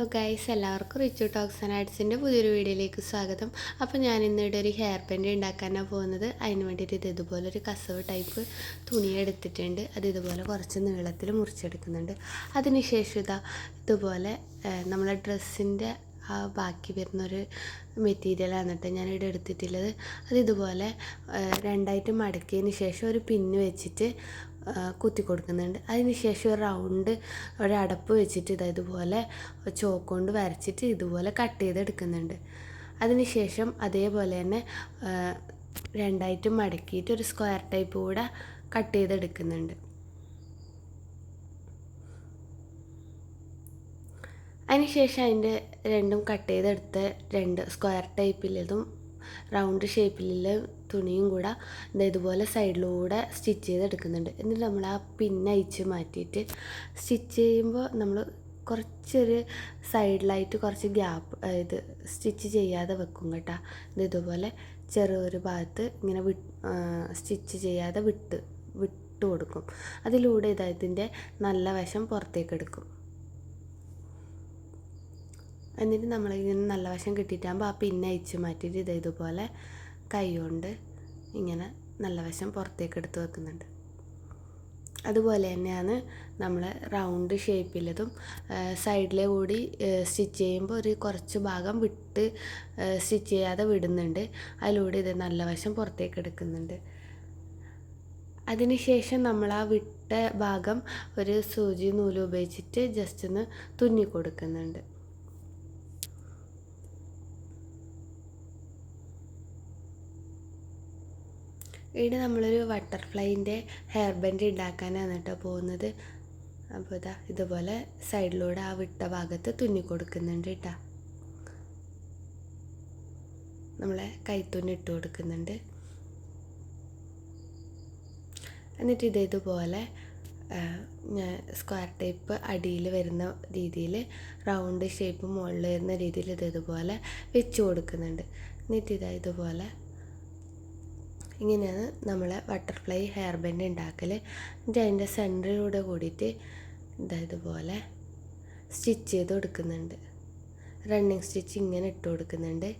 Hello guys എല്ലാവർക്കും Richu talks and ആർട്സിന്റെ പുതിയൊരു വീഡിയോയിലേക്ക് സ്വാഗതം. അപ്പോൾ ഞാൻ ഇന്നിവിടെ ഒരു ഹെയർ ബാൻഡ് ഉണ്ടാക്കാനാണ് പോകുന്നത്. അതിന് വേണ്ടിയിട്ട് ഇത് ഇതുപോലെ ഒരു കസവ് ടൈപ്പ് തുണി എടുത്തിട്ടുണ്ട്. അത് ഇതുപോലെ കുറച്ച് നീളത്തിൽ മുറിച്ചെടുക്കുന്നുണ്ട്. അതിനുശേഷം ഇതാ ഇതുപോലെ നമ്മളെ ഡ്രസ്സിന്റെ ആ ബാക്കി വരുന്നൊരു മെറ്റീരിയലാണ് കേട്ടോ ഞാനിവിടെ എടുത്തിട്ടുള്ളത്. അത് ഇതുപോലെ രണ്ടായിട്ട് മടക്കിയതിന് ശേഷം ഒരു പിന്ന് വെച്ചിട്ട് കുത്തി കൊടുക്കുന്നുണ്ട്. അതിന് ശേഷം ഒരു റൗണ്ട് ഒരു അടപ്പ് വെച്ചിട്ട് ഇതാ ഇതുപോലെ ചോക്ക് കൊണ്ട് വരച്ചിട്ട് ഇതുപോലെ കട്ട് ചെയ്തെടുക്കുന്നുണ്ട്. അതിന് ശേഷം അതേപോലെ തന്നെ രണ്ടായിട്ട് മടക്കിയിട്ട് ഒരു സ്ക്വയർ ടൈപ്പ് കൂടെ കട്ട് ചെയ്തെടുക്കുന്നുണ്ട്. അതിനുശേഷം അതിന്റെ രണ്ടും കട്ട് ചെയ്തെടുത്ത് രണ്ട് സ്ക്വയർ ടൈപ്പിലതും റൗണ്ട് ഷേപ്പിലുള്ള തുണിയും കൂടെ ഇതുപോലെ സൈഡിലൂടെ സ്റ്റിച്ച് ചെയ്തെടുക്കുന്നുണ്ട്. എന്നിട്ട് നമ്മൾ ആ പിന്നയച്ച് മാറ്റിയിട്ട് സ്റ്റിച്ച് ചെയ്യുമ്പോൾ നമ്മൾ കുറച്ചൊരു സൈഡിലായിട്ട് കുറച്ച് ഗ്യാപ്പ് ഇത് സ്റ്റിച്ച് ചെയ്യാതെ വെക്കും കേട്ടോ. ഇത് ഇതുപോലെ ചെറിയൊരു ഭാഗത്ത് ഇങ്ങനെ വിട്ട് സ്റ്റിച്ച് ചെയ്യാതെ വിട്ട് വിട്ട് കൊടുക്കും. അതിലൂടെ ഇതായതിന്റെ നല്ല വശം പുറത്തേക്ക് എടുക്കും. എന്നിട്ട് നമ്മൾ ഇങ്ങനെ നല്ല വശം കിട്ടിയിട്ടാകുമ്പോൾ ആ പിന്നെ അയച്ച് മാറ്റിയിട്ട് ഇത് ഇതുപോലെ കൈകൊണ്ട് ഇങ്ങനെ നല്ല വശം പുറത്തേക്ക് എടുത്ത് വെക്കുന്നുണ്ട്. അതുപോലെ തന്നെയാണ് നമ്മൾ റൗണ്ട് ഷേപ്പിലതും സൈഡിലെ കൂടി സ്റ്റിച്ച് ചെയ്യുമ്പോൾ ഒരു കുറച്ച് ഭാഗം വിട്ട് സ്റ്റിച്ച് ചെയ്യാതെ വിടുന്നുണ്ട്. അതിലൂടെ ഇത് നല്ല വശം പുറത്തേക്ക് എടുക്കുന്നുണ്ട്. അതിനുശേഷം നമ്മൾ ആ വിട്ട ഭാഗം ഒരു സൂചി നൂൽ ഉപയോഗിച്ചിട്ട് ജസ്റ്റ് ഒന്ന് തുന്നി കൊടുക്കുന്നുണ്ട്. ഇവിടെ നമ്മളൊരു ബട്ടർഫ്ലൈന്റെ ഹെയർ ബാൻഡ് ഉണ്ടാക്കാനാണ് കേട്ടോ പോകുന്നത്. അപ്പോൾ ഇതാ ഇതുപോലെ സൈഡിലൂടെ ആ വിട്ട ഭാഗത്ത് തുന്നി കൊടുക്കുന്നുണ്ട് കേട്ടോ നമ്മളെ കൈത്തുന്നി ഇട്ട് കൊടുക്കുന്നുണ്ട്. എന്നിട്ട് ഇത് ഇതുപോലെ സ്ക്വയർ ടൈപ്പ് അടിയിൽ വരുന്ന രീതിയിൽ റൗണ്ട് ഷേപ്പ് മുകളിൽ വരുന്ന രീതിയിൽ ഇത് ഇതുപോലെ വെച്ച് കൊടുക്കുന്നുണ്ട്. എന്നിട്ട് ഇതാ ഇതുപോലെ ഇങ്ങനെയാണ് നമ്മളെ ബട്ടർഫ്ലൈ ഹെയർ ബെൻഡ് ഉണ്ടാക്കൽ എന്നിട്ട് അതിന്റെ സെന്ററിലൂടെ കൂടിയിട്ട് ഇതാ ഇതുപോലെ സ്റ്റിച്ച് ചെയ്ത് കൊടുക്കുന്നുണ്ട്. റണ്ണിങ് സ്റ്റിച്ച് ഇങ്ങനെ ഇട്ട് കൊടുക്കുന്നുണ്ട്.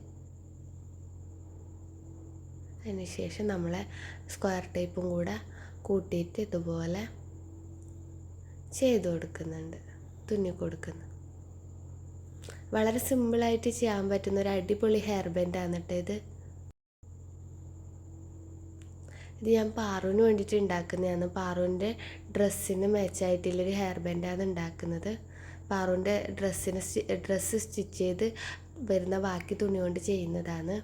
അതിനുശേഷം നമ്മളെ സ്ക്വയർ ടൈപ്പും കൂടെ കൂട്ടിയിട്ട് ഇതുപോലെ ചെയ്ത് കൊടുക്കുന്നുണ്ട്. തുന്നി കൊടുക്കുന്നു. വളരെ സിമ്പിളായിട്ട് ചെയ്യാൻ പറ്റുന്ന ഒരു അടിപൊളി ഹെയർ ബെൻഡാണ് കേട്ടോ ഇത് ഇത് ഞാൻ പാറുവിന് വേണ്ടിയിട്ട് ഉണ്ടാക്കുന്നതാണ്. പാറുവിന്റെ ഡ്രസ്സിന് മാച്ചായിട്ടുള്ളൊരു ഹെയർ ബാൻഡാണ് ഉണ്ടാക്കുന്നത്. പാറുവിന്റെ ഡ്രസ്സിന് ഡ്രസ്സ് സ്റ്റിച്ച് ചെയ്ത് വരുന്ന ബാക്കി തുണി കൊണ്ട് ചെയ്യുന്നതാണ്.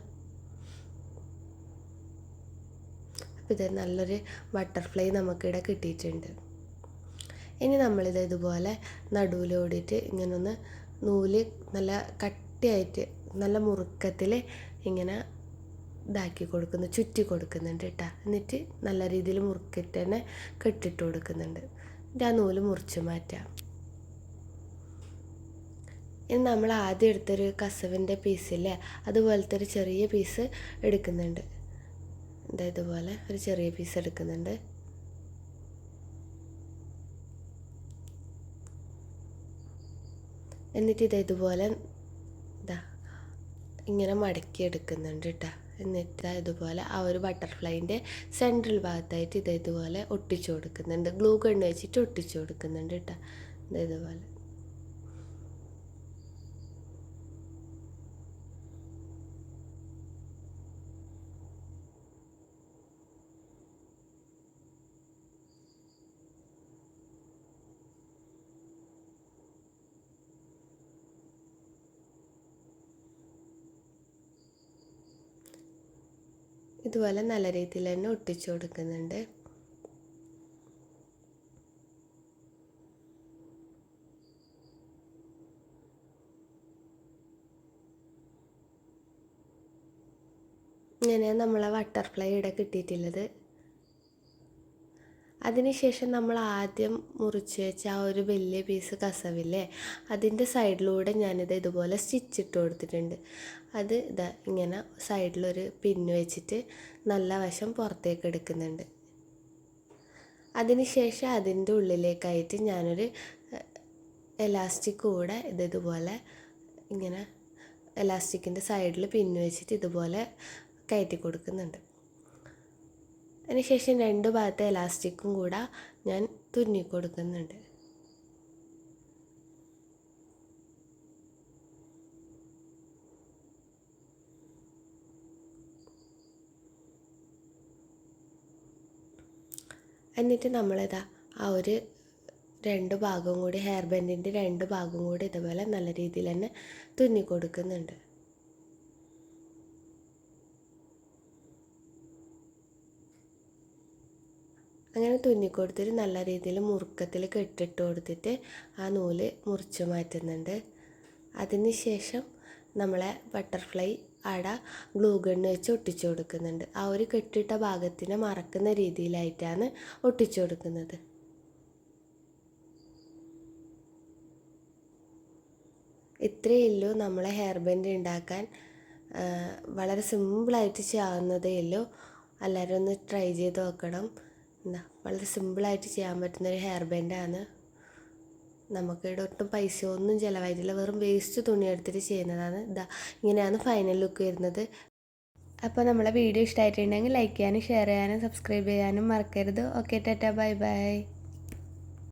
അപ്പോൾ ഇത് നല്ലൊരു ബട്ടർഫ്ലൈ നമുക്കിവിടെ കിട്ടിയിട്ടുണ്ട്. ഇനി നമ്മളിത് ഇതുപോലെ നടുവിലോടിയിട്ട് ഇങ്ങനൊന്ന് നൂൽ നല്ല കട്ടിയായിട്ട് നല്ല മുറുക്കത്തിൽ ഇങ്ങനെ ഇതാക്കി കൊടുക്കുന്നു ചുറ്റി കൊടുക്കുന്നുണ്ട് കേട്ടോ എന്നിട്ട് നല്ല രീതിയിൽ മുറുക്കിട്ട് തന്നെ കെട്ടിട്ട് കൊടുക്കുന്നുണ്ട്. എന്നിട്ട് ആ നൂൽ മുറിച്ച് മാറ്റാം. ഇനി നമ്മൾ ആദ്യം എടുത്തൊരു കസവിന്റെ പീസില്ലേ അതുപോലത്തെ ഒരു ചെറിയ പീസ് എടുക്കുന്നുണ്ട്. ഇതാ ഇതുപോലെ ഒരു ചെറിയ പീസ് എടുക്കുന്നുണ്ട്. എന്നിട്ട് ഇതേതുപോലെ ഇതാ ഇങ്ങനെ മടക്കി എടുക്കുന്നുണ്ട് കേട്ടോ എന്നിട്ട് ഇതുപോലെ ആ ഒരു ബട്ടർഫ്ലൈന്റെ സെൻട്രൽ ഭാഗത്തായിട്ട് ഇത് ഇതുപോലെ ഒട്ടിച്ചു കൊടുക്കുന്നുണ്ട്. ഗ്ലൂ കണ്ണ് വെച്ചിട്ട് ഒട്ടിച്ചു കൊടുക്കുന്നുണ്ട് കേട്ടോ. ഇതുപോലെ. ഇതുപോലെ നല്ല രീതിയിൽ തന്നെ ഒട്ടിച്ചു കൊടുക്കുന്നുണ്ട്. ഇങ്ങനെ നമ്മളെ ബട്ടർഫ്ലൈ ഇവിടെ കിട്ടിയിട്ടുള്ളത്. അതിനുശേഷം നമ്മൾ ആദ്യം മുറിച്ച് വെച്ച ആ ഒരു വലിയ പീസ് കസവില്ലേ അതിന്റെ സൈഡിലൂടെ ഞാനിത് ഇതുപോലെ സ്റ്റിച്ച് ഇട്ട് കൊടുത്തിട്ടുണ്ട്. അത് ഇതാ ഇങ്ങനെ സൈഡിലൊരു പിന്ന് വെച്ചിട്ട് നല്ല വശം പുറത്തേക്ക് എടുക്കുന്നുണ്ട്. അതിനുശേഷം അതിന്റെ ഉള്ളിലേക്കായിട്ട് ഞാനൊരു എലാസ്റ്റിക് കൂടെ ഇത് ഇതുപോലെ ഇങ്ങനെ എലാസ്റ്റിക്കിന്റെ സൈഡിൽ പിന്ന് വെച്ചിട്ട് ഇതുപോലെ കയറ്റി കൊടുക്കുന്നുണ്ട്. അതിനുശേഷം രണ്ട് ഭാഗത്തെ എലാസ്റ്റിക്കും കൂടെ ഞാൻ തുന്നി കൊടുക്കുന്നുണ്ട്. എന്നിട്ട് നമ്മളിതാ ആ ഒരു രണ്ട് ഭാഗവും കൂടി ഹെയർ ബാൻഡിന്റെ രണ്ട് ഭാഗവും കൂടി ഇതുപോലെ നല്ല രീതിയിൽ തന്നെ തുന്നി കൊടുക്കുന്നുണ്ട്. അങ്ങനെ തുന്നി കൊടുത്തിട്ട് നല്ല രീതിയിൽ മുറുക്കത്തിൽ കെട്ടിട്ട് കൊടുത്തിട്ട് ആ നൂൽ മുറിച്ച് മാറ്റുന്നുണ്ട്. അതിന് ശേഷം നമ്മളെ ബട്ടർഫ്ലൈ അട ഗ്ലൂ ഗണ്ണ് വെച്ച് ഒട്ടിച്ചു കൊടുക്കുന്നുണ്ട്. ആ ഒരു കെട്ടിട്ട ഭാഗത്തിനെ മറക്കുന്ന രീതിയിലായിട്ടാണ് ഒട്ടിച്ചു കൊടുക്കുന്നത്. ഇത്രയേ ഉള്ളൂ നമ്മളെ ഹെയർ ബാൻഡ് ഉണ്ടാക്കാൻ വളരെ സിമ്പിളായിട്ട് ചെയ്യാവുന്നതേ ഉള്ളൂ. എല്ലാവരും ഒന്ന് ട്രൈ ചെയ്ത് നോക്കണം. എന്താ വളരെ സിമ്പിളായിട്ട് ചെയ്യാൻ പറ്റുന്നൊരു ഹെയർ ബാൻഡാണ് നമുക്കിവിടെ ഒട്ടും പൈസ ഒന്നും ചിലവായിട്ടില്ല. വെറും വേസ്റ്റ് തുണി എടുത്തിട്ട് ചെയ്യുന്നതാണ്. ഇതാ ഇങ്ങനെയാണ് ഫൈനൽ ലുക്ക് വരുന്നത്. അപ്പോൾ നമ്മളെ വീഡിയോ ഇഷ്ടമായിട്ടുണ്ടെങ്കിൽ ലൈക്ക് ചെയ്യാനും ഷെയർ ചെയ്യാനും സബ്സ്ക്രൈബ് ചെയ്യാനും മറക്കരുത്. Okay Tata bye bye